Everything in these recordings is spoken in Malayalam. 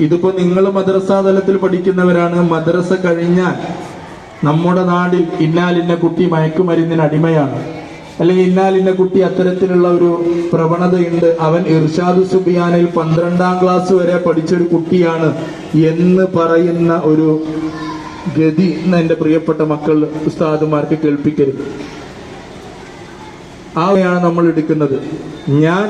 ഇതിപ്പോ നിങ്ങൾ മദ്രസ തലത്തിൽ പഠിക്കുന്നവരാണ്. മദ്രസ കഴിഞ്ഞാൽ നമ്മുടെ നാടിൽ ഇന്നാലിന്ന കുട്ടി മയക്കുമരുന്നിന് അടിമയാണ്. അല്ലെങ്കിൽ ഇന്നാലിന്ന കുട്ടി അത്തരത്തിലുള്ള ഒരു പ്രവണതയുണ്ട്. അവൻ ഇർഷാദ് സുബിയാനിൽ പന്ത്രണ്ടാം ക്ലാസ് വരെ പഠിച്ചൊരു കുട്ടിയാണ് എന്ന് പറയുന്ന ഒരു ഗതി എന്ന് എന്റെ പ്രിയപ്പെട്ട മക്കൾ ഉസ്താദുമാർക്ക് കേൾപ്പിക്കരുത്. ആവയാണ് നമ്മൾ എടുക്കുന്നത്. ഞാൻ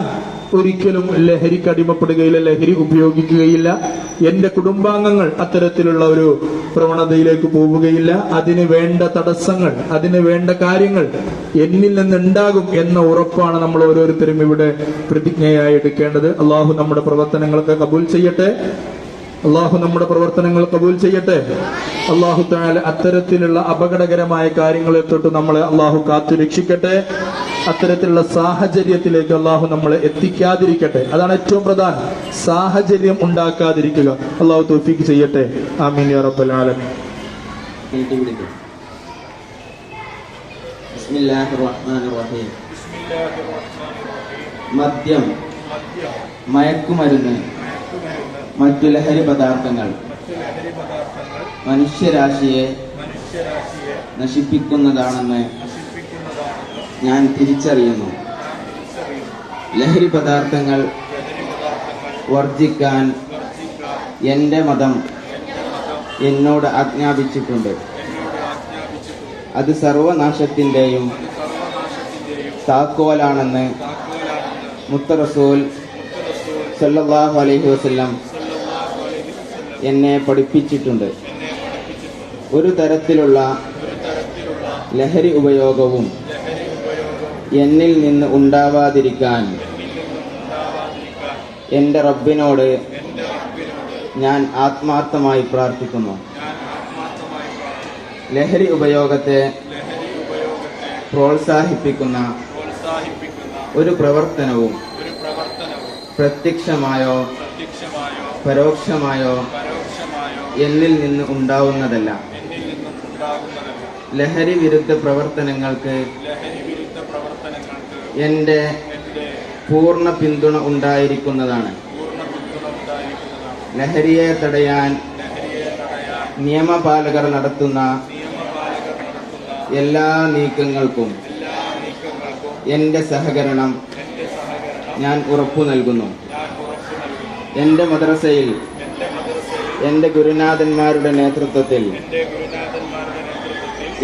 ഒരിക്കലും ലഹരിക്ക് അടിമപ്പെടുകയില്ല ലഹരി ഉപയോഗിക്കുകയില്ല. എന്റെ കുടുംബാംഗങ്ങൾ അത്തരത്തിലുള്ള ഒരു പ്രവണതയിലേക്ക് പോവുകയില്ല. അതിന് വേണ്ട തടസ്സങ്ങൾ അതിന് വേണ്ട കാര്യങ്ങൾ എന്നിൽ നിന്നുണ്ടാകും എന്ന ഉറപ്പാണ് നമ്മൾ ഓരോരുത്തരും ഇവിടെ പ്രതിജ്ഞയായി എടുക്കേണ്ടത്. അള്ളാഹു നമ്മുടെ പ്രവർത്തനങ്ങളൊക്കെ കബൂൽ ചെയ്യട്ടെ. അള്ളാഹു നമ്മുടെ പ്രവർത്തനങ്ങൾ കബൂൽ ചെയ്യട്ടെ. അള്ളാഹു താല അത്തരത്തിലുള്ള അപകടകരമായ കാര്യങ്ങളെ തൊട്ട് നമ്മളെ അള്ളാഹു കാത്തു രക്ഷിക്കട്ടെ അത്തരത്തിലുള്ള സാഹചര്യത്തിലേക്ക് അള്ളാഹു നമ്മളെ എത്തിക്കാതിരിക്കട്ടെ. അതാണ് ഏറ്റവും പ്രധാനം. സാഹചര്യം ഉണ്ടാക്കാതിരിക്കുക. അള്ളാഹു തോഫിക്ക് ചെയ്യട്ടെ. ആമീൻ ആലമീൻ. മദ്യം മയക്കുമരുന്ന് മറ്റു ലഹരി പദാർത്ഥങ്ങൾ. മനുഷ്യരാശിയെ നശിപ്പിക്കുന്നതാണെന്ന് ഞാൻ തിരിച്ചറിയുന്നു. ലഹരി പദാർത്ഥങ്ങൾ വർജിക്കാൻ എന്റെ മതം എന്നോട് ആജ്ഞാപിച്ചിട്ടുണ്ട്. അത് സർവനാശത്തിന്റെയും താക്കോലാണെന്ന് മുത്തറസൂൽ സല്ലാഹു അലൈഹി വസല്ലം എന്നെ പഠിപ്പിച്ചിട്ടുണ്ട്. ഒരു തരത്തിലുള്ള ലഹരി ഉപയോഗവും എന്നിൽ നിന്ന് ഉണ്ടാവാതിരിക്കാൻ എന്റെ റബ്ബിനോട് ഞാൻ ആത്മാർത്ഥമായി പ്രാർത്ഥിക്കുന്നു. ലഹരി ഉപയോഗത്തെ പ്രോത്സാഹിപ്പിക്കുന്ന ഒരു പ്രവർത്തനവും പ്രത്യക്ഷമായോ പരോക്ഷമായോ എന്നിൽ നിന്ന് ഉണ്ടാവുന്നതല്ല. ലഹരി വിരുദ്ധ പ്രവർത്തനങ്ങൾക്ക് എന്റെ പൂർണ പിന്തുണ ഉണ്ടായിരിക്കുന്നതാണ്. ലഹരിയെ തടയാൻ നിയമപാലകർ നടത്തുന്ന എല്ലാ നീക്കങ്ങൾക്കും എന്റെ സഹകരണം ഞാൻ ഉറപ്പു നൽകുന്നു. എന്റെ മദ്രസയിൽ എന്റെ ഗുരുനാഥന്മാരുടെ നേതൃത്വത്തിൽ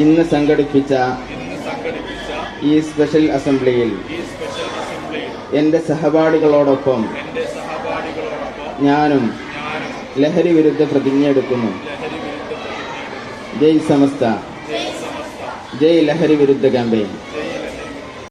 ഇന്ന് സംഘടിപ്പിച്ച ഈ സ്പെഷ്യൽ അസംബ്ലിയിൽ എന്റെ സഹപാഠികളോടൊപ്പം ഞാനും ലഹരി വിരുദ്ധ പ്രതിജ്ഞ എടുക്കുന്നു. ജയ് സമസ്ത. ജയ് ലഹരി വിരുദ്ധ ക്യാമ്പയിൻ.